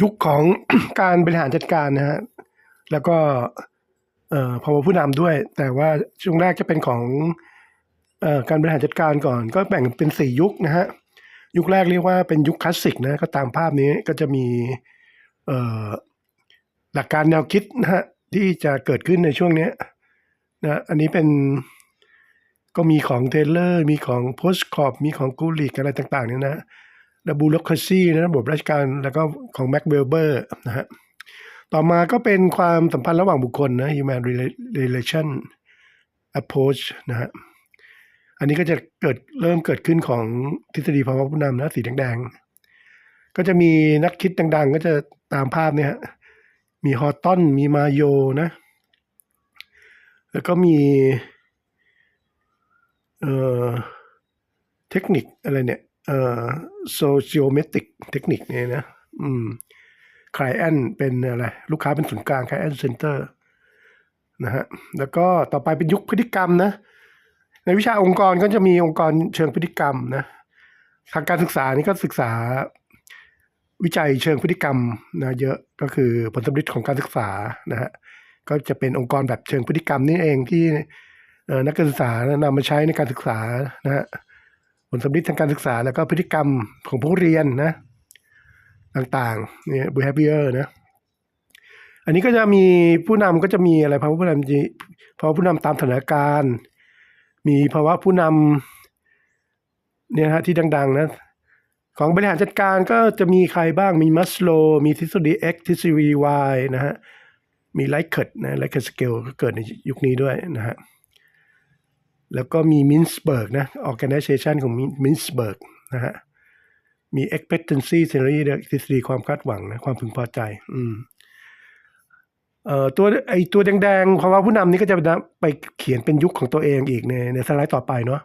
ยุคของการบริหารจัดการนะฮะแล้วก็เอ่อภาวะผู้นำด้วย แต่ว่าช่วงแรกจะเป็นของเอ่อการบริหารจัดการก่อน ก็แบ่งเป็นสี่ยุคนะฮะยุคแรกเรียกว่าเป็นยุคคลาสสิกนะก็ตามภาพนี้ก็จะมีเอ่อหลักการแนวคิดนะฮะที่จะเกิดขึ้นในช่วงเนี้นะอันนี้เป็นก็มีของเทเลอร์ มีของโพสคอปมีของกูลิกอะไรต่างๆเนี่ยนะ ระบูโลคซีนะระบบราชการแล้วก็ของแม็กเวลเบอร์นะฮะต่อมาก็เป็นความสัมพันธ์ระหว่างบุคคลนะ human relation approach นะฮะอันนี้ก็จะเกิดเริ่มเกิดขึ้นของทฤษฎีภาวะผู้นำนะสีแดงๆ ก็จะมีนักคิดดัง ๆ ก็จะตามภาพเนี่ยฮะมีฮอตตันมีมาโยนะ แล้วก็มีเอ่อเทคนิคอะไรเนี่ย เอ่อ sociometric เทคนิคเนี่ยนะ อืม client เป็นอะไร ลูกค้าเป็นศูนย์กลาง client center นะฮะ แล้วก็ต่อไปเป็นยุคพฤติกรรมนะ ในวิชาองค์กรก็จะมีองค์กรเชิงพฤติกรรมนะ ทางการศึกษานี่ก็ศึกษาวิจัยเชิงพฤติกรรมนะเยอะก็คือผลสำลิดของการศึกษานะฮะก็จะเป็นองค์กรแบบเชิงพฤติกรรมนี่เองที่นักศึกษานำมาใช้ในการศึกษานะฮะ ลสำลิดทางการศึกษา แล้วก็พฤติกรรมของผู้เรียนนะ ต่างๆเนี่ย behavior นะอันนี้ก็จะมีผู้นำก็จะมีอะไรภาวะผู้นำภาวะผู้นำตามสถานการณ์ มีภาวะผู้นำเนี่ยนะฮะที่ดัง ๆ นะ ของบริหารจัดการก็จะมีใครบ้างมีมัสโล มีทฤษฎี X ทฤษฎี Y นะฮะ มีไลค์เคิร์ดนะไลค์เคิร์ดสเกลก็เกิดในยุคนี้ด้วยนะฮะ แล้วก็มีมินส์เบิร์กนะ organization ของมินส์เบิร์กนะฮะ มี expectancy theory ทฤษฎีความคาดหวังนะ ความพึงพอใจ อืมเอ่อตัวไอตัวแดงๆภาวะผู้นำนี่ก็จะไปเขียนเป็นยุคของตัวเองอีกในในสไลด์ต่อไปเนาะ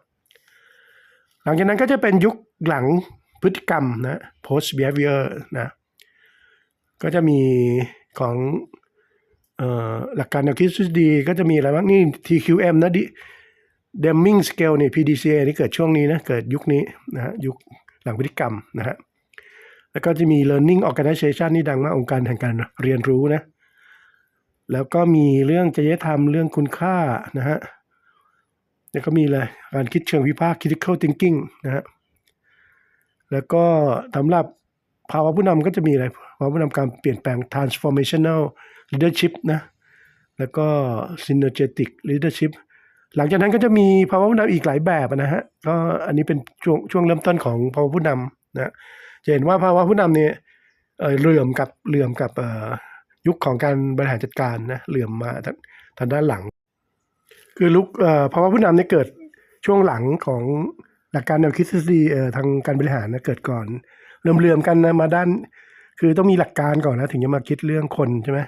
หลังจากนั้นก็จะเป็นยุคหลังพฤติกรรมนะ post behavior นะ ก็จะมีของเอ่อหลักการแนวคิดทฤษฎีก็จะมีอะไรบ้างนี่ TQM นะ ดิ Deming Scale นี่ PDCA นี่เกิดช่วงนี้นะ เกิดยุคนี้นะฮะยุคหลังพฤติกรรมนะฮะแล้วก็จะมี Learning Organization นี่ดังมากองค์การแห่งการเรียนรู้นะ แล้วก็มีเรื่องจริยธรรมเรื่องคุณค่านะฮะแล้วก็มีอะไรการคิดเชิงวิพากษ์ critical thinking นะฮะแล้วก็สำหรับภาวะผู้นำก็จะมีอะไรภาวะผู้นำการเปลี่ยนแปลง transformational leadership นะแล้วก็ synergetic leadership หลังจากนั้นก็จะมีภาวะผู้นำอีกหลายแบบนะฮะก็อันนี้เป็นช่วงช่วงเริ่มต้นของภาวะผู้นำนะจะเห็นว่าภาวะผู้นำเนี่ยเออเหลื่อมกับเหลื่อมกับยุคของการบริหารจัดการนะเหลื่อมมาทางด้านหลัง คือลุกเอ่อภาวะผู้นำเนี่ยเกิดช่วงหลังของหลักการแนวคิดทฤษฎีเอ่อทางการบริหารนะเกิดก่อนเริ่มเหลื่อมกันนะมาด้าน คือต้องมีหลักการก่อนนะถึงจะมาคิดเรื่องคนใช่ไหม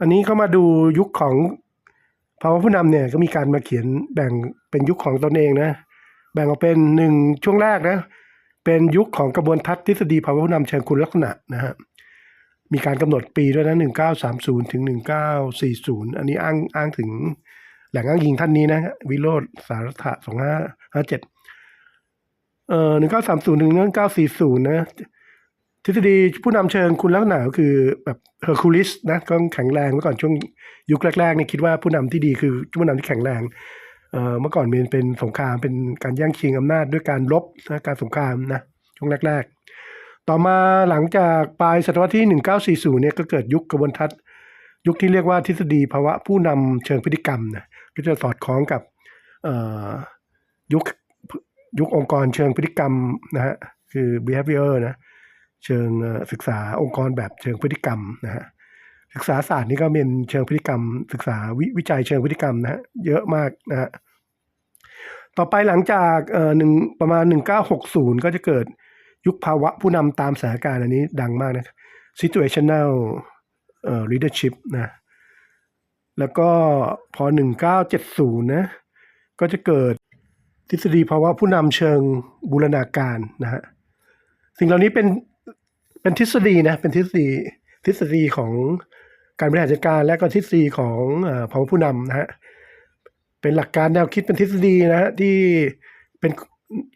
อันนี้เขามาดูยุคของ ภาวะผู้นำเนี่ยก็มีการมาเขียนแบ่งเป็นยุคของตนเองนะ แบ่งออกเป็นหนึ่งช่วงแรกนะ เป็นยุคของกระบวนทัศน์ทฤษฎีภาวะผู้นำเชิงคุณลักษณะนะฮะมีการกำหนดปีด้วยนะหนึ่งเก้าสามศูนย์ถึงหนึ่งเก้าสี่ศูนย์อันนี้อ้างอ้างถึงแหล่งอ้างอิงท่านนี้นะ วิโรธสารถะสองห้าห้าเจ็ดเอ่อหนึ่งเก้าสามศูนย์ถึงหนึ่งเก้าสี่ศูนย์นะ ทฤษฎีผู้นำเชิงคุณลักษณะก็คือแบบเฮอร์คูลิสนะก็แข็งแรงเมื่อก่อนช่วงยุคแรกๆเนี่ยคิดว่าผู้นำที่ดีคือผู้นำที่แข็งแรงเอ่อเมื่อก่อนมันเป็นสงครามเป็นการแย่งชิงอำนาจด้วยการลบนะการสงครามนะช่วงแรก ๆ ต่อมาหลังจากปลายศตวรรษที่ 1940เนี่ยก็เกิดยุคกระบวนทัศน์ ยุคที่เรียกว่าทฤษฎีภาวะผู้นำเชิงพฤติกรรมนะก็จะสอดคล้องกับเอ่อยุคยุคองค์กรเชิงพฤติกรรมนะฮะคือ behavior นะ เชิงศึกษาองค์กรแบบเชิงพฤติกรรมนะฮะศึกษาศาสตร์นี่ก็เป็นเชิงพฤติกรรม ศึกษาวิวิจัยเชิงพฤติกรรมนะฮะเยอะมากนะฮะต่อไปหลังจากเอ่อหนึ่งประมาณ 1960 ก็จะเกิดยุคภาวะผู้นำตามสถานการณ์อันนี้ดังมากนะ situational เอ่อ leadership นะแล้วก็พอ 1970 นะก็จะเกิดทฤษฎีภาวะผู้นำเชิงบูรณาการนะฮะสิ่งเหล่านี้เป็น เป็นทฤษฎีนะเป็นทฤษฎีทฤษฎีของการบริหารจัดการและก็ทฤษฎีของเอ่อภาวะผู้นำนะฮะเป็นหลักการแนวคิดเป็นทฤษฎีนะฮะที่เป็น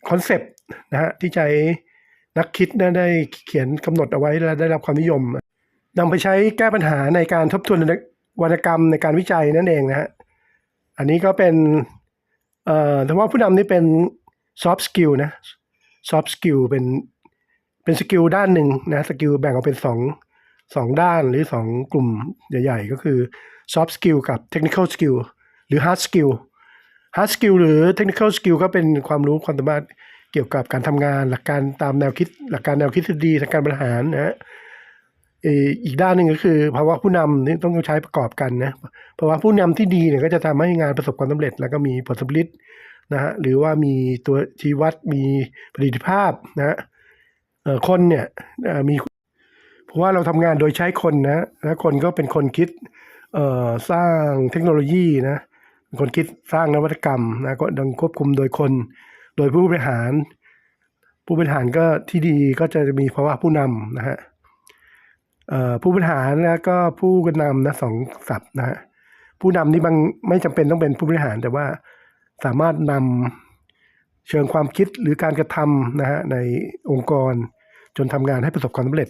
คอนเซปต์นะฮะที่ใช้นักคิดนะได้เขียนกำหนดเอาไว้และได้รับความนิยมนำไปใช้แก้ปัญหาในการทบทวนวรรณกรรมในการวิจัยนั่นเองนะฮะอันนี้ก็เป็นเอ่อแต่ว่าผู้นำนี่เป็น soft skill นะ soft skill เป็น เป็นสกิลด้านหนึ่งนะสกิลแบ่งออกเป็นสองสองด้านหรือสองกลุ่มใหญ่ๆ ก็คือ soft skill กับ technical skill หรือ hard skill hard skill หรือ technical skill ก็เป็นความรู้ความสามารถเกี่ยวกับการทำงาน หลักการตามแนวคิด หลักการแนวคิดทฤษฎีทางการบริหารนะฮะอีกด้านหนึ่งก็คือภาวะผู้นำนี่ต้องใช้ประกอบกันนะภาวะผู้นำที่ดีเนี่ยก็จะทำให้งานประสบความสำเร็จ แล้วก็มีผลสำลิดนะฮะหรือว่ามีตัวชี้วัดมีประสิทธิภาพนะฮะ คนเนี่ยมีเพราะว่าเราทำงานโดยใช้คนนะแล้วคนก็เป็นคนคิดสร้างเทคโนโลยีนะคนคิดสร้างนวัตกรรมนะก็ดังควบคุมโดยคน โดยผู้บริหาร ผู้บริหารก็ที่ดีก็จะมีภาวะผู้นำนะฮะผู้บริหารแล้วก็ผู้นำนะสองศัพท์นะฮะผู้นำนี่บางไม่จำเป็นต้องเป็นผู้บริหารแต่ว่าสามารถนำเชิงความคิดหรือการกระทำนะฮะในองค์กร จนทำงานให้ประสบความสำเร็จ